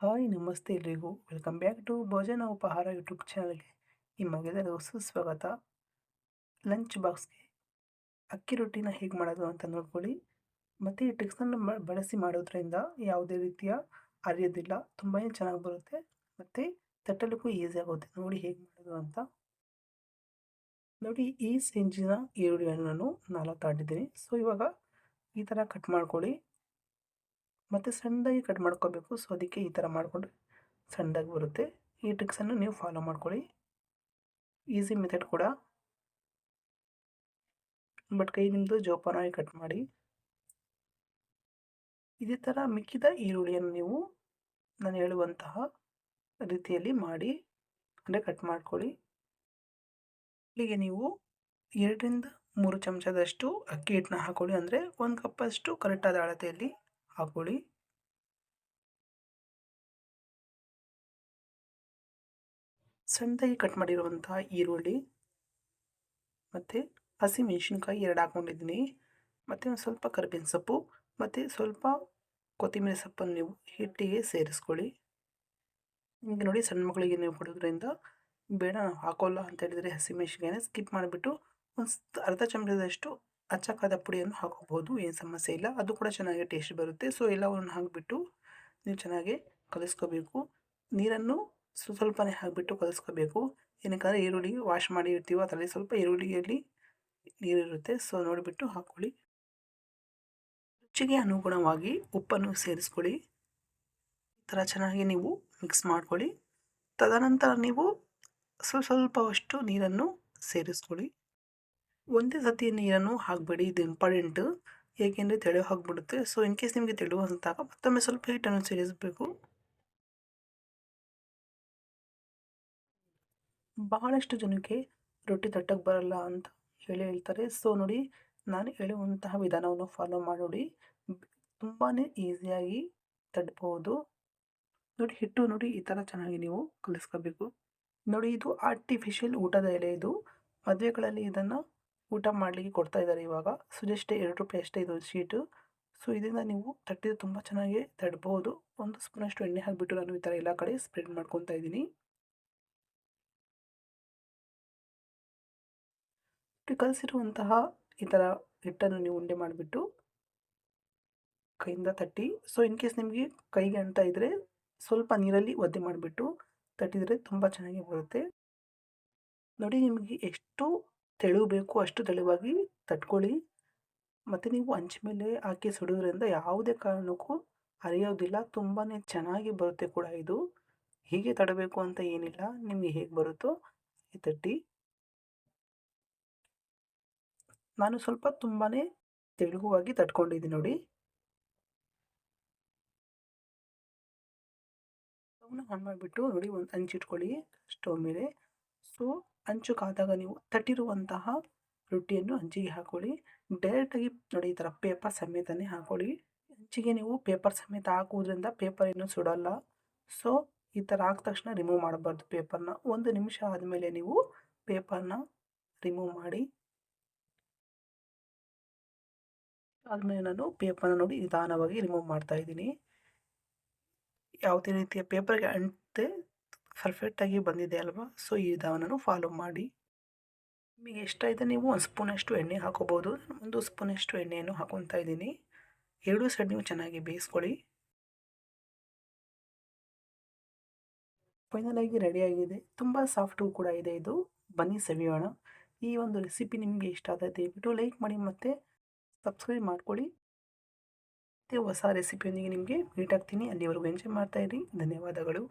Hi, ನಮಸ್ತೆ ಎಲ್ರಿಗೂ. Welcome back to ಭೋಜನ ಉಪಹಾರ ಯೂಟ್ಯೂಬ್ ಚಾನಲ್ಗೆ ನಿಮಗೆಲ್ಲರೂ ಸುಸ್ವಾಗತ. ಲಂಚ್ ಬಾಕ್ಸ್ಗೆ ಅಕ್ಕಿ ರೊಟ್ಟಿನ ಹೇಗೆ ಮಾಡೋದು ಅಂತ ನೋಡ್ಕೊಳ್ಳಿ. ಮತ್ತು ಈ ಟಿಕ್ಸನ್ನು ಬಳಸಿ ಮಾಡೋದ್ರಿಂದ ಯಾವುದೇ ರೀತಿಯ ಅರಿಯೋದಿಲ್ಲ ತುಂಬಾ ಚೆನ್ನಾಗಿ ಬರುತ್ತೆ, ಮತ್ತು ತಟ್ಟಲಿಕ್ಕೂ ಈಸಿ ಆಗುತ್ತೆ. ನೋಡಿ ಹೇಗೆ ಮಾಡೋದು ಅಂತ. ನೋಡಿ, ಈ ಸೆಂಜಿನ ಈರುಳ್ಳಿಯನ್ನು ನಾನು ನಾಲ್ಕು ತಾಂಡಿದ್ದೀನಿ ಸೊ ಇವಾಗ ಈ ಥರ ಕಟ್ ಮಾಡ್ಕೊಳ್ಳಿ. ಮತ್ತು ಸಣ್ಣದಾಗಿ ಕಟ್ ಮಾಡ್ಕೋಬೇಕು. ಸೊ ಅದಕ್ಕೆ ಈ ಥರ ಮಾಡಿಕೊಂಡ್ರೆ ಸಣ್ಣದಾಗಿ ಬರುತ್ತೆ. ಈ ಟ್ರಿಕ್ಸನ್ನು ನೀವು ಫಾಲೋ ಮಾಡ್ಕೊಳ್ಳಿ. ಈಸಿ ಮೆಥಡ್ ಕೂಡ. ಬಟ್ ಕೈ ನಿಮ್ಮದು ಜೋಪಾನವಾಗಿ ಕಟ್ ಮಾಡಿ. ಇದೇ ಥರ ಮಿಕ್ಕಿದ ಈರುಳ್ಳಿಯನ್ನು ನೀವು ನಾನು ಹೇಳುವಂತಹ ರೀತಿಯಲ್ಲಿ ಮಾಡಿ, ಅಂದರೆ ಕಟ್ ಮಾಡ್ಕೊಳ್ಳಿ. ಇಲ್ಲಿಗೆ ನೀವು ಎರಡರಿಂದ ಮೂರು ಚಮಚದಷ್ಟು ಅಕ್ಕಿ ಹಿಟ್ಟನ್ನ ಹಾಕೊಳ್ಳಿ. ಅಂದರೆ ಒಂದು ಕಪ್ಪಷ್ಟು ಕರೆಕ್ಟಾದ ಅಳತೆಯಲ್ಲಿ ಹಾಕೊಳ್ಳಿ ಸಣ್ಣದಾಗಿ ಕಟ್ ಮಾಡಿರುವಂಥ ಈರುಳ್ಳಿ ಮತ್ತು ಹಸಿಮೆಣಸಿನ್ಕಾಯಿ ಎರಡು ಹಾಕ್ಕೊಂಡಿದ್ದೀನಿ. ಮತ್ತು ಒಂದು ಸ್ವಲ್ಪ ಕರಿಬೇವಿನ ಸೊಪ್ಪು ಮತ್ತು ಸ್ವಲ್ಪ ಕೊತ್ತಂಬರಿ ಸೊಪ್ಪನ್ನು ನೀವು ಹಿಟ್ಟಿಗೆ ಸೇರಿಸ್ಕೊಳ್ಳಿ. ನಿಮಗೆ ನೋಡಿ ಸಣ್ಣ ಮಕ್ಕಳಿಗೆ ನೀವು ಕೊಡೋದ್ರಿಂದ ಬೇಡ, ಹಾಕೋಲ್ಲ ಅಂತ ಹೇಳಿದರೆ ಹಸಿಮೆಣಸಿನ್ಕಾಯಿನ ಸ್ಕಿಪ್ ಮಾಡಿಬಿಟ್ಟು ಒಂದು ಅರ್ಧ ಚಮಚದಷ್ಟು ಅಚ್ಚಕಾದ ಪುಡಿಯನ್ನು ಹಾಕೋಬಹುದು, ಏನು ಸಮಸ್ಯೆ ಇಲ್ಲ. ಅದು ಕೂಡ ಚೆನ್ನಾಗಿ ಟೇಸ್ಟ್ ಬರುತ್ತೆ. ಸೊ ಎಲ್ಲವನ್ನು ಹಾಕಿಬಿಟ್ಟು ನೀವು ಚೆನ್ನಾಗಿ ಕಲಿಸ್ಕೋಬೇಕು. ನೀರನ್ನು ಸ್ವಲ್ಪನೇ ಹಾಕಿಬಿಟ್ಟು ಕಲಿಸ್ಕೋಬೇಕು. ಏನಕ್ಕಂದರೆ ಈರುಳ್ಳಿ ವಾಶ್ ಮಾಡಿ ಇರ್ತೀವೋ ಅದರಲ್ಲಿ ಸ್ವಲ್ಪ ಈರುಳ್ಳಿಯಲ್ಲಿ ನೀರಿರುತ್ತೆ. ಸೊ ನೋಡಿಬಿಟ್ಟು ಹಾಕ್ಕೊಳ್ಳಿ ರುಚಿಗೆ ಅನುಗುಣವಾಗಿ ಉಪ್ಪನ್ನು ಸೇರಿಸ್ಕೊಳ್ಳಿ. ಈ ಥರ ಚೆನ್ನಾಗಿ ನೀವು ಮಿಕ್ಸ್ ಮಾಡ್ಕೊಳ್ಳಿ. ತದನಂತರ ನೀವು ಸ್ವಲ್ಪ ಸ್ವಲ್ಪವಷ್ಟು ನೀರನ್ನು ಸೇರಿಸ್ಕೊಳ್ಳಿ. ಒಂದೇ ಸತಿ ನೀರನ್ನು ಹಾಕಬೇಡಿ, ಇದು ಇಂಪಾರ್ಟೆಂಟು ಏಕೆಂದರೆ ತೆಳು ಹಾಕ್ಬಿಡುತ್ತೆ ಸೊ ಇನ್ ಕೇಸ್ ನಿಮಗೆ ತೆಳು ಅಂತಾಗ ಮತ್ತೊಮ್ಮೆ ಸ್ವಲ್ಪ ಹೀಟನ್ನು ಸೇರಿಸಬೇಕು. ಬಹಳಷ್ಟು ಜನಕ್ಕೆ ರೊಟ್ಟಿ ತಟ್ಟಕ್ಕೆ ಬರಲ್ಲ ಅಂತ ಹೇಳಿ ಹೇಳ್ತಾರೆ. ಸೊ ನೋಡಿ, ನಾನು ಹೇಳುವಂತಹ ವಿಧಾನವನ್ನು ಫಾಲೋ ಮಾಡಿ ತುಂಬಾ ಈಸಿಯಾಗಿ ತಡ್ಬೋದು. ನೋಡಿ, ಹಿಟ್ಟು ನೋಡಿ, ಈ ಥರ ಚೆನ್ನಾಗಿ ನೀವು ಕಲಿಸ್ಕೋಬೇಕು. ನೋಡಿ, ಇದು ಆರ್ಟಿಫಿಷಿಯಲ್ ಊಟದ ಎಲೆ ಇದು. ಮದುವೆಗಳಲ್ಲಿ ಇದನ್ನು ಊಟ ಮಾಡಲಿಕ್ಕೆ ಕೊಡ್ತಾ ಇದ್ದಾರೆ ಇವಾಗ. ಸೊ ಜಸ್ಟ್ ಎರಡು ರೂಪಾಯಿ ಅಷ್ಟೇ ಇದು ಶೀಟು. ಸೊ ಇದರಿಂದ ನೀವು ತಟ್ಟಿದ ತುಂಬ ಚೆನ್ನಾಗಿ ತಡ್ಬೋದು. ಒಂದು ಸ್ಪೂನಷ್ಟು ಎಣ್ಣೆ ಹಾಕಿಬಿಟ್ಟು ನಾನು ಈ ಥರ ಎಲ್ಲ ಕಡೆ ಸ್ಪ್ರೆಡ್ ಮಾಡ್ಕೊತಾ ಇದ್ದೀನಿ. ಕಲಸಿರುವಂತಹ ಈ ಥರ ಹಿಟ್ಟನ್ನು ನೀವು ಉಂಡೆ ಮಾಡಿಬಿಟ್ಟು ಕೈಯಿಂದ ತಟ್ಟಿ. ಸೊ ಇನ್ ಕೇಸ್ ನಿಮಗೆ ಕೈಗೆ ಅಂಟ ಇದ್ದರೆ ಸ್ವಲ್ಪ ನೀರಲ್ಲಿ ಒದ್ದೆ ಮಾಡಿಬಿಟ್ಟು ತಟ್ಟಿದರೆ ತುಂಬ ಚೆನ್ನಾಗಿ ಬರುತ್ತೆ. ನೋಡಿ ನಿಮಗೆ ಎಷ್ಟು ತೆಳು ಬೇಕು ಅಷ್ಟು ತೆಳುವಾಗಿ ತಟ್ಕೊಳ್ಳಿ. ಮತ್ತು ನೀವು ಹಂಚ ಮೇಲೆ ಹಾಕಿ ಸುಡೋದ್ರಿಂದ ಯಾವುದೇ ಕಾರಣಕ್ಕೂ ಹರಿಯೋದಿಲ್ಲ. ತುಂಬಾ ಚೆನ್ನಾಗಿ ಬರುತ್ತೆ ಕೂಡ ಇದು. ಹೀಗೆ ತಡಬೇಕು ಅಂತ ಏನಿಲ್ಲ. ನಿಮಗೆ ಹೇಗೆ ಬರುತ್ತೋ ತಟ್ಟಿ. ನಾನು ಸ್ವಲ್ಪ ತುಂಬಾ ತೆಳುವಾಗಿ ತಟ್ಕೊಂಡಿದ್ದೀನಿ ನೋಡಿ. ಆನ್ ಮಾಡಿಬಿಟ್ಟು ನೋಡಿ ಒಂದು ಹಂಚಿಟ್ಕೊಳ್ಳಿ ಸ್ಟವ್ ಮೇಲೆ. ಸೊ ಹಂಚು ಕಾದಾಗ ನೀವು ತಟ್ಟಿರುವಂತಹ ರೊಟ್ಟಿಯನ್ನು ಹಂಚಿಗೆ ಹಾಕೊಳ್ಳಿ. ಡೈರೆಕ್ಟಾಗಿ ನೋಡಿ ಈ ಥರ ಪೇಪರ್ ಸಮೇತನೇ ಹಾಕೊಳ್ಳಿ. ಅಂಚಿಗೆ ನೀವು ಪೇಪರ್ ಸಮೇತ ಹಾಕುವುದರಿಂದ ಪೇಪರ್ ಏನು ಸುಡಲ್ಲ. ಸೊ ಈ ಥರ ಹಾಕಿದ ತಕ್ಷಣ ರಿಮೂವ್ ಮಾಡಬಾರ್ದು ಪೇಪರ್ನ ಒಂದು ನಿಮಿಷ ಆದಮೇಲೆ ನೀವು ಪೇಪರ್ನ ರಿಮೂವ್ ಮಾಡಿ. ಆದಮೇಲೆ ನಾನು ಪೇಪರ್ನ ನೋಡಿ ನಿಧಾನವಾಗಿ ರಿಮೂವ್ ಮಾಡ್ತಾ ಇದ್ದೀನಿ. ಯಾವುದೇ ರೀತಿಯ ಪೇಪರ್ಗೆ ಅಂಟೆ ಪರ್ಫೆಕ್ಟಾಗಿ ಬಂದಿದೆ ಅಲ್ವಾ? ಸೊ ಈ ವಿಧಾನವನ್ನು ಫಾಲೋ ಮಾಡಿ. ನಿಮಗೆ ಎಷ್ಟಾಯಿದೆ ನೀವು? ಒಂದು ಸ್ಪೂನಷ್ಟು ಎಣ್ಣೆ ಹಾಕೋಬೋದು. ಒಂದು ಸ್ಪೂನಷ್ಟು ಎಣ್ಣೆಯನ್ನು ಹಾಕೊತಾ ಇದ್ದೀನಿ. ಎರಡು ಸೈಡ್ ನೀವು ಚೆನ್ನಾಗಿ ಬೇಯಿಸ್ಕೊಳ್ಳಿ. ಫೈನಲಾಗಿ ರೆಡಿಯಾಗಿದೆ ತುಂಬ ಸಾಫ್ಟು ಕೂಡ ಇದೆ ಇದು. ಬನ್ನಿ ಸವಿಯೋಣ. ಈ ಒಂದು ರೆಸಿಪಿ ನಿಮಗೆ ಇಷ್ಟ ಆದರೆ ದಯವಿಟ್ಟು ಲೈಕ್ ಮಾಡಿ ಮತ್ತು ಸಬ್ಸ್ಕ್ರೈಬ್ ಮಾಡ್ಕೊಳ್ಳಿ. ಮತ್ತು ಹೊಸ ರೆಸಿಪಿಯೊಂದಿಗೆ ನಿಮಗೆ ಮೀಟ್ ಆಗ್ತೀನಿ. ಅಲ್ಲಿವರೆಗೂ ಎಂಜಾಯ್ ಮಾಡ್ತಾಯಿರಿ ಧನ್ಯವಾದಗಳು.